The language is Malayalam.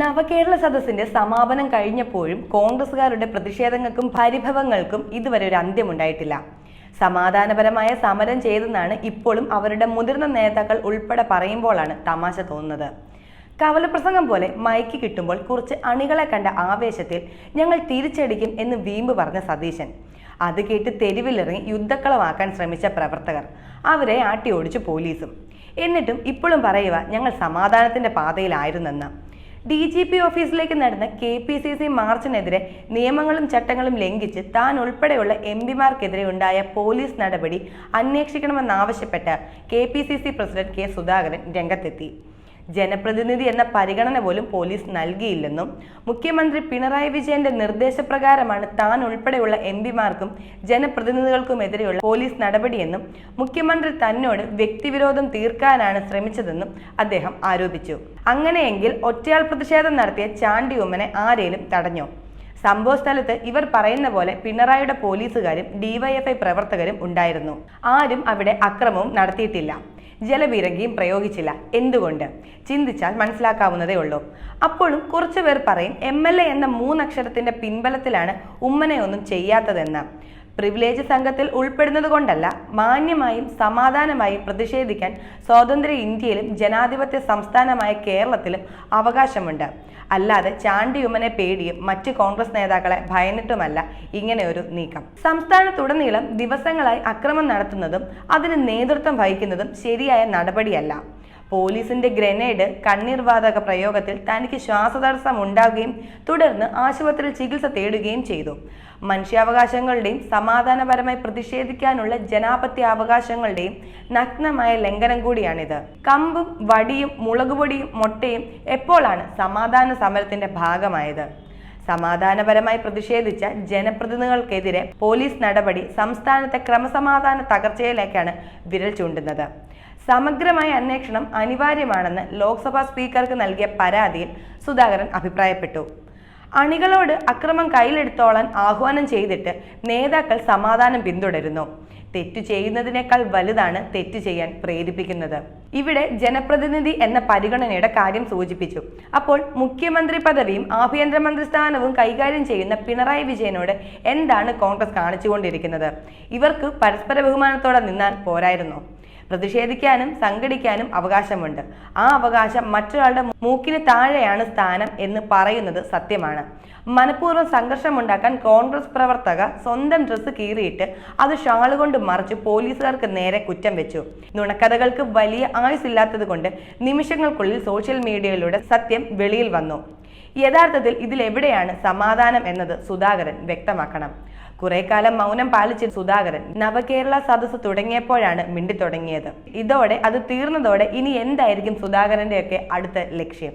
നവകേരള സദസ്സിന്റെ സമാപനം കഴിഞ്ഞപ്പോഴും കോൺഗ്രസുകാരുടെ പ്രതിഷേധങ്ങൾക്കും പരിഭവങ്ങൾക്കും ഇതുവരെ ഒരു അന്ത്യമുണ്ടായിട്ടില്ല സമാധാനപരമായ സമരം ചെയ്തെന്നാണ് ഇപ്പോഴും അവരുടെ മുതിർന്ന നേതാക്കൾ ഉൾപ്പെടെ പറയുമ്പോഴാണ് തമാശ തോന്നുന്നത്. കവലപ്രസംഗം പോലെ മൈക്ക് കിട്ടുമ്പോൾ കുറച്ച് അണികളെ കണ്ട ആവേശത്തിൽ ഞങ്ങൾ തിരിച്ചടിക്കും എന്ന് വീമ്പ് പറഞ്ഞ സതീശൻ. അത് കേട്ട് തെരുവിലിറങ്ങി യുദ്ധക്കളമാക്കാൻ ശ്രമിച്ച പ്രവർത്തകർ. അവരെ ആട്ടി ഓടിച്ചു പോലീസും. എന്നിട്ടും ഇപ്പോഴും പറയുക ഞങ്ങൾ സമാധാനത്തിന്റെ പാതയിലായിരുന്നെന്ന്. ഡി ജി പി ഓഫീസിലേക്ക് നടന്ന കെ പി സി സി മാർച്ചിനെതിരെ നിയമങ്ങളും ചട്ടങ്ങളും ലംഘിച്ച് താൻ ഉൾപ്പെടെയുള്ള എം പിമാർക്കെതിരെ ഉണ്ടായ പോലീസ് നടപടി അന്വേഷിക്കണമെന്നാവശ്യപ്പെട്ട് K P C C president K Sudhakaran രംഗത്തെത്തി. ജനപ്രതിനിധി എന്ന പരിഗണന പോലും പോലീസ് നൽകിയില്ലെന്നും മുഖ്യമന്ത്രി പിണറായി വിജയന്റെ നിർദ്ദേശപ്രകാരമാണ് താൻ ഉൾപ്പെടെയുള്ള എം പിമാർക്കും ജനപ്രതിനിധികൾക്കുമെതിരെയുള്ള പോലീസ് നടപടിയെന്നും മുഖ്യമന്ത്രി തന്നോട് വ്യക്തിവിരോധം തീർക്കാനാണ് ശ്രമിച്ചതെന്നും അദ്ദേഹം ആരോപിച്ചു. അങ്ങനെയെങ്കിൽ ഒറ്റയാൾ പ്രതിഷേധം നടത്തിയ ചാണ്ടി ഉമ്മനെ ആരേലും തടഞ്ഞോ? സംഭവ സ്ഥലത്ത് ഇവർ പറയുന്ന പോലെ പിണറായിയുടെ പോലീസുകാരും ഡിവൈഎഫ്ഐ പ്രവർത്തകരും ഉണ്ടായിരുന്നു. ആരും അവിടെ അക്രമവും നടത്തിയിട്ടില്ല. ജലപീരങ്കിയും പ്രയോഗിച്ചില്ല. എന്തുകൊണ്ട്? ചിന്തിച്ചാൽ മനസ്സിലാക്കാവുന്നതേ ഉള്ളൂ. അപ്പോഴും കുറച്ചു പേർ പറയും എം എൽ എ എന്ന മൂന്നക്ഷരത്തിന്റെ പിൻബലത്തിലാണ് ഉമ്മനെ ഒന്നും ചെയ്യാത്തതെന്ന്. പ്രിവിലേജ് സംഘത്തിൽ ഉൾപ്പെടുന്നത് കൊണ്ടല്ല മാന്യമായും സമാധാനമായും പ്രതിഷേധിക്കാൻ സ്വാതന്ത്ര്യ ഇന്ത്യയിലും ജനാധിപത്യ സംസ്ഥാനമായ കേരളത്തിലും അവകാശമുണ്ട്. അല്ലാതെ ചാണ്ടിയുമ്മനെ പേടിയും മറ്റ് കോൺഗ്രസ് നേതാക്കളെ ഭയന്നിട്ടുമല്ല ഇങ്ങനെ ഒരു നീക്കം. സംസ്ഥാനത്തുടനീളം ദിവസങ്ങളായി അക്രമം നടത്തുന്നതും അതിന് നേതൃത്വം വഹിക്കുന്നതും ശരിയായ നടപടിയല്ല. പോലീസിന്റെ ഗ്രനേഡ് കണ്ണീർവാതക പ്രയോഗത്തിൽ തനിക്ക് ശ്വാസതടസ്സം ഉണ്ടാവുകയും തുടർന്ന് ആശുപത്രിയിൽ ചികിത്സ തേടുകയും ചെയ്തു. മനുഷ്യാവകാശങ്ങളുടെയും സമാധാനപരമായി പ്രതിഷേധിക്കാനുള്ള ജനാപത്യ അവകാശങ്ങളുടെയും നഗ്നമായ ലംഘനം കൂടിയാണിത്. കമ്പും വടിയും മുളകുപൊടിയും മുട്ടയും എപ്പോഴാണ് സമാധാന സമരത്തിന്റെ ഭാഗമായത്? സമാധാനപരമായി പ്രതിഷേധിച്ച ജനപ്രതിനിധികൾക്കെതിരെ പോലീസ് നടപടി സംസ്ഥാനത്തെ ക്രമസമാധാന തകർച്ചയിലേക്കാണ് വിരൽ ചൂണ്ടുന്നത്. സമഗ്രമായ അന്വേഷണം അനിവാര്യമാണെന്ന് ലോക്സഭാ സ്പീക്കർക്ക് നൽകിയ പരാതിയിൽ സുധാകരൻ അഭിപ്രായപ്പെട്ടു. അണികളോട് അക്രമം കയ്യിലെടുത്തോളാൻ ആഹ്വാനം ചെയ്തിട്ട് നേതാക്കൾ സമാധാനം പിന്തുടരുന്നു. തെറ്റു ചെയ്യുന്നതിനേക്കാൾ വലുതാണ് തെറ്റ് ചെയ്യാൻ പ്രേരിപ്പിക്കുന്നത്. ഇവിടെ ജനപ്രതിനിധി എന്ന പരിഗണനയുടെ കാര്യം സൂചിപ്പിച്ചു. അപ്പോൾ മുഖ്യമന്ത്രി പദവിയും ആഭ്യന്തരമന്ത്രി സ്ഥാനവും കൈകാര്യം ചെയ്യുന്ന പിണറായി വിജയനോട് എന്താണ് കോൺഗ്രസ് കാണിച്ചുകൊണ്ടിരിക്കുന്നത്? ഇവർക്ക് പരസ്പര ബഹുമാനത്തോടെ നിന്നാൽ പോരായിരുന്നോ? പ്രതിഷേധിക്കാനും സംഘടിക്കാനും അവകാശമുണ്ട്. ആ അവകാശം മറ്റൊരാളുടെ മൂക്കിന് താഴെയാണ് സ്ഥാനം എന്ന് പറയുന്നത് സത്യമാണ്. മനഃപൂർവം സംഘർഷമുണ്ടാക്കാൻ കോൺഗ്രസ് പ്രവർത്തക സ്വന്തം ഡ്രസ്സ് കീറിയിട്ട് അത് ഷാളുകൊണ്ട് മറിച്ച് പോലീസുകാർക്ക് നേരെ കുറ്റം വെച്ചു. നുണക്കഥകൾക്ക് വലിയ ആയുസില്ലാത്തത് കൊണ്ട് നിമിഷങ്ങൾക്കുള്ളിൽ സോഷ്യൽ മീഡിയയിലൂടെ സത്യം വെളിയിൽ വന്നു. യഥാർത്ഥത്തിൽ ഇതിലെവിടെയാണ് സമാധാനം എന്നത് സുധാകരൻ വ്യക്തമാക്കണം. കുറെ കാലം മൗനം പാലിച്ച സുധാകരൻ നവകേരള സദസ്സ് തുടങ്ങിയപ്പോഴാണ് മിണ്ടി തുടങ്ങിയത്. ഇതോടെ അത് തീർന്നതോടെ ഇനി എന്തായിരിക്കും സുധാകരന്റെയൊക്കെ അടുത്ത ലക്ഷ്യം?